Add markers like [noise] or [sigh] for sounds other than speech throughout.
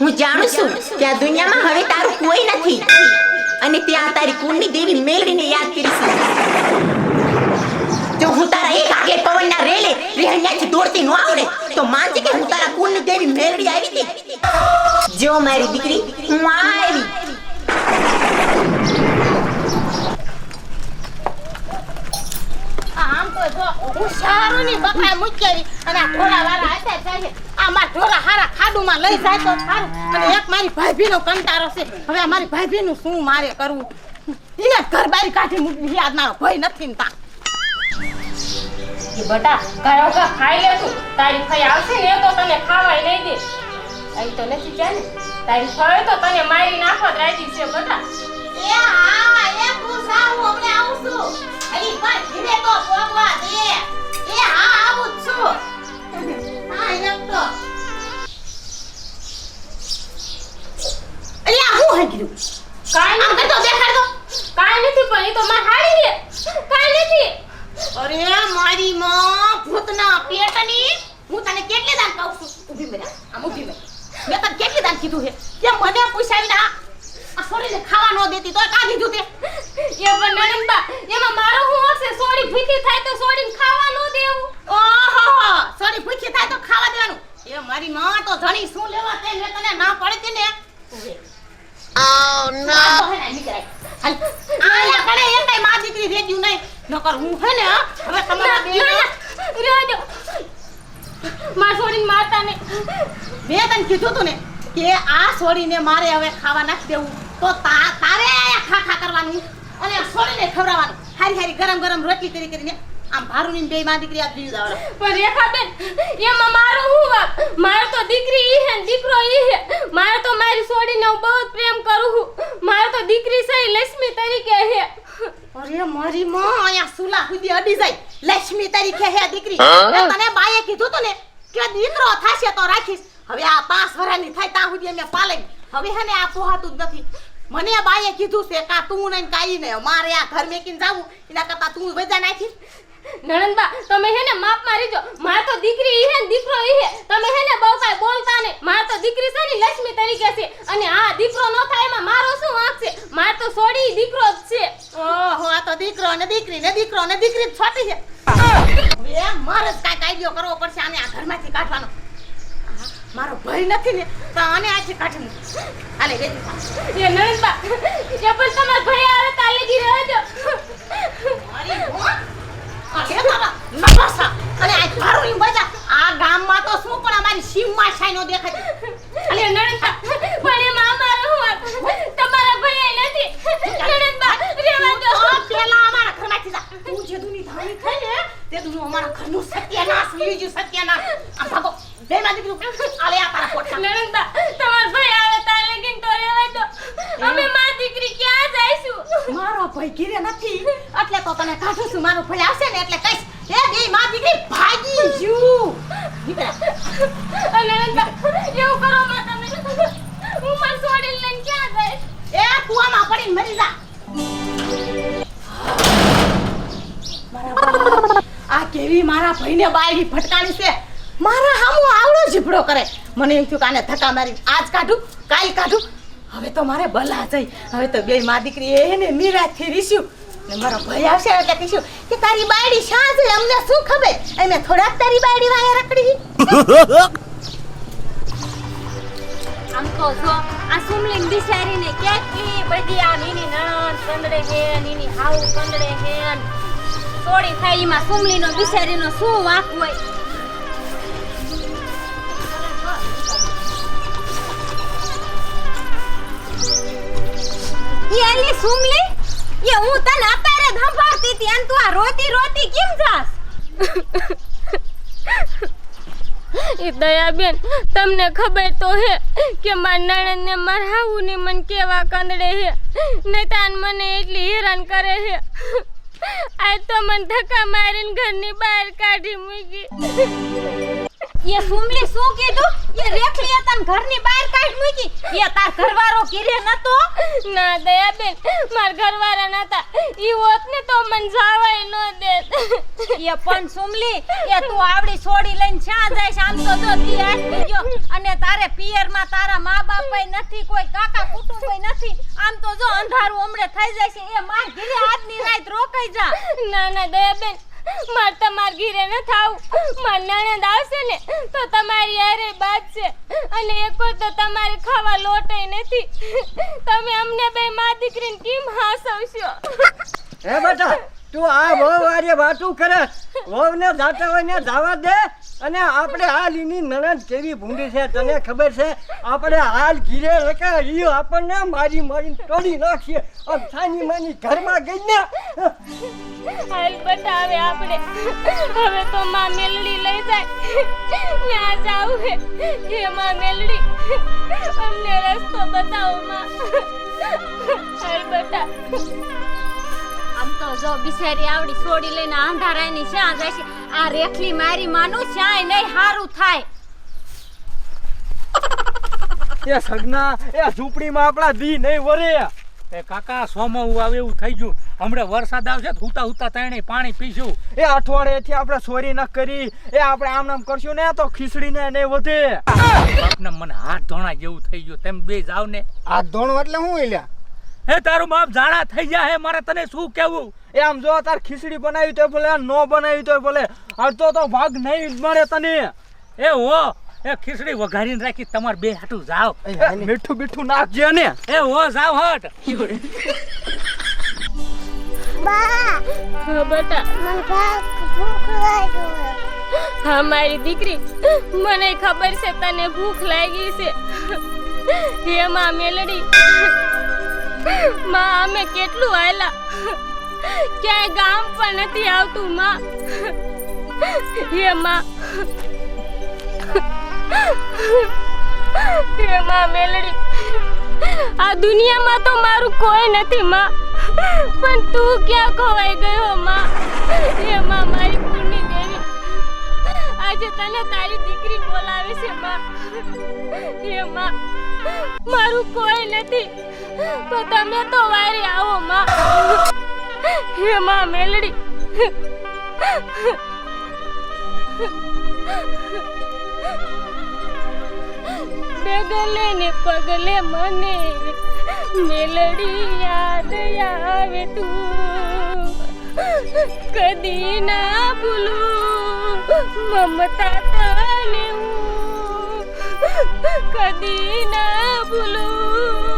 હું જાણું છું કે આ દુનિયામાં હવે તારું કોઈ નથી. અને ત્યાં તારી કુળની દેવી મેળવીને યાદ કરીશ. જો હું તારા એક આગે પવનના રેલે રહેણ્યાથી દોડતી ન આવડે, તો માનજે કે હું તારા કુળની દેવી મેળવી આવી હતી. જો મારી દીકરી, હું આવી. આમ તો જો હું સારું ની બકા મુજ કરી અને આ ઘોડા વાળા હતા જાય ઢોરા હારા ખાડુમાં લઈ જાય તો સારું. અને એક મારી ભાભીનો કંટારો છે. હવે મારી ભાભીનું શું મારે કરવું? એને ઘર બારી કાઢી મૂકવી. આજ મારો ભય નથી ને તા બટા કાયો કા ખાઈ લે તું તારી ફઈ આવશે ને તો તને ખાવાય નહીં દે. અહીં તો નથી કે ને તારી ફઈ તો તને મારી નાખવા જ રાજી છે બટા. એ હા એ તું સારું હમણે આવું છું અલી પણ ધીરે તો પોગવા દે. એ હા આવું જ છું. કેટલી દાન કીધું છે કે મને પૂછાવીને આ છોરીને ખાવા ન દેતી તો કા કીધું એ પણ નણંદબા એમાં મારો હું હશે સોડી ભીતી થાય તો સોડીને ખાવા ન દેવું છોરી ભૂખી થાય તો ખાવા દેવાનું મારી માં તો ધણી શું લેવા તે મે તને ના પડતી ને. આ હે ને. હાલ. આયા કણે એકેયમાં દીકરી રેડ્યું નહીં. નકર હું હે ને હવે તમારા બે રહેજો માર સોડીને મારતા ને મે તને કીધું તું ને કે આ છોડીને મારે હવે ખાવા નાખી દેવું. તો તા- તારે ખા ખા કરવાનું અને આ છોડીને ખવડાવવાનું. હારી હારી ગરમ ગરમ રોટલી કરી કરીને આમ ભારુની બે માં દીકરી આ દીધું દાવડા પણ રેખાબેન એમાં મારો હું વાક મારો તો દીકરી ઈ હે દીકરો ઈ હે. મારે તો મારી છોડીને હું બહુ પ્રેમ કરું છું. મારે તો દીકરી સહી લક્ષ્મી તરીકે હે. અરે મારી માં અહીંયા સુલા સુધી અડી જાય. લક્ષ્મી તરીકે હે દીકરી. મેં તને બાએ કીધું તું ને કે દીકરો થાશે તો રાખીશ. હવે આ પાંચ વર્ષની થાય ત્યાં સુધી અમે પાલે હવે હે ને આ પોહાતું જ નથી. મને આ બાએ કીધું છે કા તું ને કાઈ ને. મારે આ ઘર મેકીને જાવું. એના કરતા તું વજા નાખી. નણંદબા તમે હે ને માપ જો મારે તો દીકરી ઈ હે ને દીકરો ઈ હે. તમે હે ને બહુ કાંઈ બોલતા ને મારે તો દીકરી છે ને લક્ષ્મી તરીકે છે. અને આ દીકરો ન થાય એમાં મારો શું વાંક છે? માર તો સોડી દીકરો જ છે. ઓહો આ તો દીકરો ને દીકરી ને દીકરો ને દીકરી જ છોટી છે. હવે મારે કાંઈક આઈડિયો કરવો પડશે આને આ ઘરમાંથી કાઢવાનો. મારો ભય નથી ને તો આને આથી કાઢી. હાલે રેડી એ નણંદબા એ પણ તમારા ભય આવે તાલે ગીરે હજો મારી હે તારા નવાસા. અને આ ભારુની મજા આ ગામમાં તો શું પણ અમારી સીમમાં છાંય નો દેખાય અલે નણંદબા પણ એમાં અમારો હું વાંક? તમારા ભાઈ નથી નણંદબા રહેવા દો તો પેલા અમારા ઘરમાંથી જા તું જે દુની ધાણી થઈ ને તે દુનું અમારા ઘરનું સત્યાનાશ થઈ ગયું સત્યાનાશ આ ભાગો બે માં દીકરું આલે આ તારા પોટલા નણંદબા તમારા ભાઈ આવે તારે લગીન તો રહેવા દો અમે માં દીકરી ક્યાં જઈશું મારો ભાઈ ઘીરે નથી એટલે તો તને કાઢું છું મારો ભાઈ આવશે ને એટલે કઈશ એ બે માં દીકરી ભાગી નીકળ્યા. નણંદબા એવું કરો માં તમે હું માર સોડી લઈને ક્યાં જઈશ? એ કુવામાં પડીને મરી જા. આ કેવી મારા ભાઈને બાયડી ફટકાણી છે? મારા હામો આવડો ઝીપડો કરે. મને એમ થયું કે આને ધક્કા મારી આજ કાઢું કાલ કાઢું. હવે તો મારે બલા જઈ હવે તો બે મા દીકરી એને નિરાશથી રીસ્યું. ને મારો ભાઈ આવશે એટલે કહીશું કે તારી બાયડી શા છે અમને શું ખબર? અમે થોડાક તારી બાયડી વાયા રખડી [laughs] આમ તો જો આ સુમલીન બિચારીને કેટલી બધી આ નીની નણંદ કંદડે હે નીની હાઉ કંદડે હે સોડી થાય સુમલીનો બિચારીનો શું વાંક હોય? ઈ સુમલી? એ હું તને અત્યારે સંભાળતી હતી, અને તું આ રોતી રોતી કેમ જાસ એ દયાબેન, તમને ખબર તો હે કે મારા નણંદને માર હાઉ ને મન કેવા કંદડે હે. નૈતાન મને એટલી હેરાન કરે હે. આજ તો મને ધક્કા મારીને ઘરની બહાર કાઢી મૂકી. એ સુમલી શું કીધું? એ રેખલી તન ઘરની બહાર કાઢ મૂકી. એ તાર ઘરવાળો કીરે નતો. ના દયાબેન માર ઘરવાળા નતા. ઈ હોત ને તો મન જાવાય ન દે એ પણ સુમલી એ તું આવડી છોડી લઈને ક્યાં જાય આમ તો જો તી આટલી ગયો. અને તારે પિયરમાં તારા મા બાપ નથી કોઈ કાકા કુટુંબ નથી. આમ તો જો અંધારું હમણે થઈ જાય છે. એ માર ઘરે આજની રાત રોકાઈ જા. ના ના દયાબેન માર તમાર ઘીરે ન થાવ માર નણંદ આવશે ને, તો તમારી અરે હારે છે. અને એકો તો તમારે ખાવા લોટે નથી. તમે અમને બે મા દીકરીને કેમ હાસવશો? હે બેટા તું આ વહુ વારે વાતું કરે. વહુને જાતા હોય ને જવા દે અને આપણે હાલ એની નણંદ કેવી ભૂંડી છે તને ખબર છે? આપણે હાલ ઘીરે રખા ઈ આપણને મારી મારી તોડી નાખીએ. અને સાની માની ઘરમાં ગઈ ને હાલ બતાવે આપણે. હવે તો માં મેલડી લઈ જાય. ત્યાં જાવ હે. હે માં મેલડી. અમને રસ્તો બતાવો, માં. હાલ બતા આમ તો જો બિચારી આવડી છોડી લઈને અંધારાની શ્યાં જાય છે આ રેખલી મારી માનું શ્યાંય નહીં હારું થાય. એ સગના એ ઝૂંપડીમાં આપણા દી નહીં વરે. એ કાકા સોમવું આવે એવું થઈ ગયું. હમણાં વરસાદ આવશે તો હુતા હુતા તણે પાણી પીશું. એ અઠવાડિયેથી આપણે સોરી ન કરી. એ આપણે આમ નામ કરશું ને તો ખીચડીને નહીં વધે. બાપને મને હાથ ધોણા જેવું થઈ ગયું. તેમ બે જાવ ને હાથ ધોણું એટલે હું એલ્યા હે તારું બાપ જાડા થઈ જાય હે મારે તને શું કેવું એ આમ જો તાર ખીચડી બનાવી તો ભલે નો બનાવી તો ભલે અડધો તો ભાગ નહીં મળે તને. એ હો એ ખીચડી વઘારીને રાખી તમારે બે હાટું જાવ. મીઠું મીઠું નાખજે ને એ હો જાવ હટ. હા બટા હા મારી દીકરી મને ખબર છે તને ભૂખ લાગી છે. હે માં મેલડી. માં, અમે કેટલું આયલા ક્યાંય ગામ પણ નથી આવતું, માં. હે માં. હે, માં મેલડી. આ દુનિયામાં તો મારું કોઈ નથી, માં. પણ તું ક્યાં ખોવાઈ ગયો, માં? હે, માં, મારી પૂર્ણી દેવી. આજે તને તારી દીકરી બોલાવે છે, માં. હે, માં. મારું કોઈ નથી. તો તમે તો વારે આવો, માં. હે, માં, મેલડી. ડગલે ને પગલે મને મેલડી યાદ આવે તું. કદી ના ભૂલું, મમતા તને હું. કદી ના ભૂલું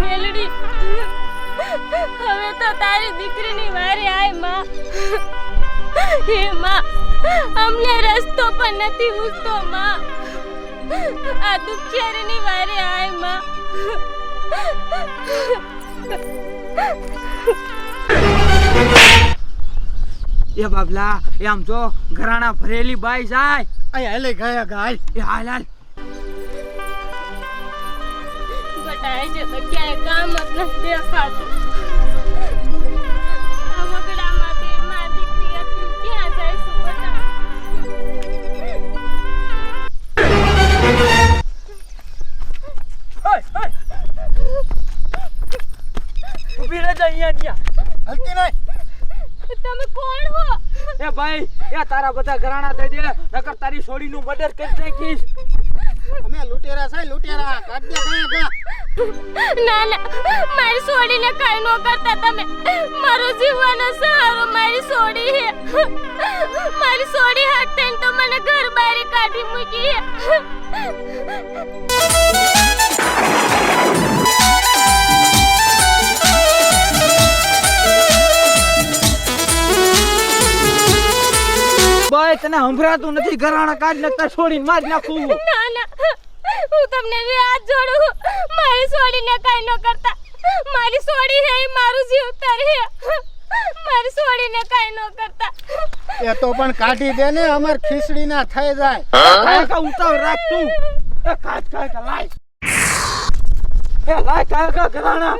મેલડી, હવે તો તારી દીકરીની વારી આયમાં. હે માં, અમને રસ્તો પણ નથી ઉગતો માં. આ દુખિયારીની વારે આયમાં. એ બાબલા એ આમ જો ઘરાણા ભરેલી બાઈ જાય. અહીંયા હેલે ગયા ગાય. એ હાલ હાલ. બટાય છે તો ક્યાંય કામ જ નથી દેખાતું. રહેજે અહીંયા અહીંયા. હલતી નહીં. તમે કોણ હો? એ ભાઈ એ તારા બધા ઘરાણા દઈ દે નકર તારી છોડીનું મર્ડર કરી નાખીશ. અમે લૂંટેરા છે લૂટેરા. કાઢ દે કયા ના ના મારી છોડીને કઈ નો કરતા તમે. મારો જીવવાનો સહારો મારી છોડી હે મારી છોડી હાથ તો મને ઘર બારી કાઢી મૂકી હે ભાઈ તને હંભરાતું નથી ઘરાણા કાઢ નાખતા છોડીને મારી નાખું. ના ના હું તમને બે હાથ જોડું. મારી છોડીને કઈ ન કરતા. મારી છોડી હે મારું જીવતર હે. મારી છોડીને કઈ ન કરતા. એ તો પણ કાઢી દે ને અમાર ખીચડી ના થઈ જાય. કાય કા ઉતાવ રાખ તું. એ કાય કા લાય. એ લાય કાય કા ઘરાણા.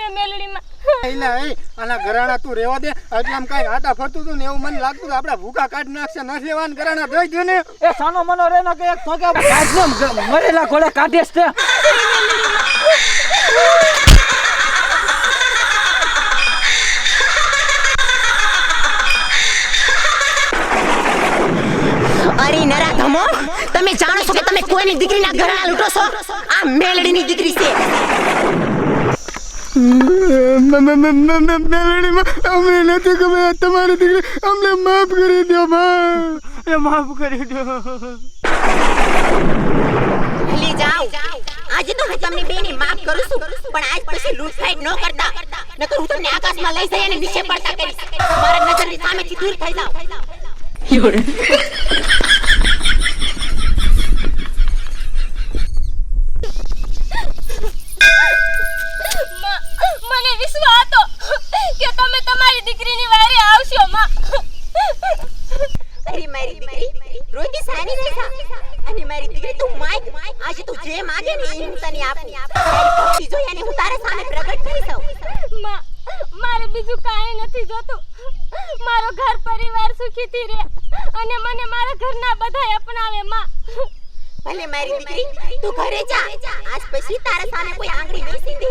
એ મેલડીમાં. એલા એ આના ગરાણા તું રેવા દે. એટલે આમ કઈ આટા ફરતું તું ને એવું મને લાગતું આપડે ભૂખા કાઢ નાખશે ન રેવા ગરાણા દઈ દે ને. એ સાનો મનો રે ન કે એક થોકે કાઢમ મરેલા ઘોડે કાઢેસ તે. તમે જાણો છો કે તમે કોઈની દીકરીના ઘરના લૂંટો છો? આ મેલડીની દીકરી છે. અમને નથી ખબર તમારી દીકરી અમને માફ કરી દો એ માફ કરી દો ભૂલી જાઓ. આજે તો હું તમને બેની માફ કરું છું પણ આજ પછી લૂંટફાટ ન કરતા. નકર હું તમને આકાશમાં લઈ જઈ અને નીચે પડતા કરીશ. મારા નજરની સામેથી દૂર થઈ જાઓ. તમે તમારી દીકરીની વારે આવશો માં. અરે મારી દીકરી રોતી સાની રહી જા અને મારી દીકરી તું માય આજે તું જે માગે ને એ હું તને આપું. તારી ભક્તિ જોઈ અને હું તારા સામે પ્રગટ કરી દઉં માં મારે બીજું કાંઈ નથી જોતું. મારો ઘર પરિવાર સુખીથી રહે અને મને મારા ઘરના બધાય અપનાવે માં. ભલે મારી દીકરી તું ઘરે જા. આજ પછી તારા સામે કોઈ આંગળી નહીં સીધે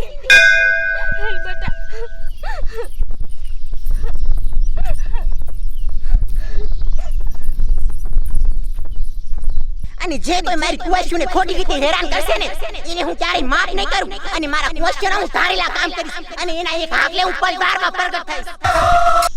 હાલ બેટા અને જે કોઈ મારી કુવાસીઓને ખોટી રીતે હેરાન કરશે ને એને હું ક્યારેય માફ નહીં કરું અને મારા ક્વેશ્ચન હું ધારેલા કામ કરીશ અને એના એક હાકલે હું પરિવારમાં પ્રગટ થઈશ.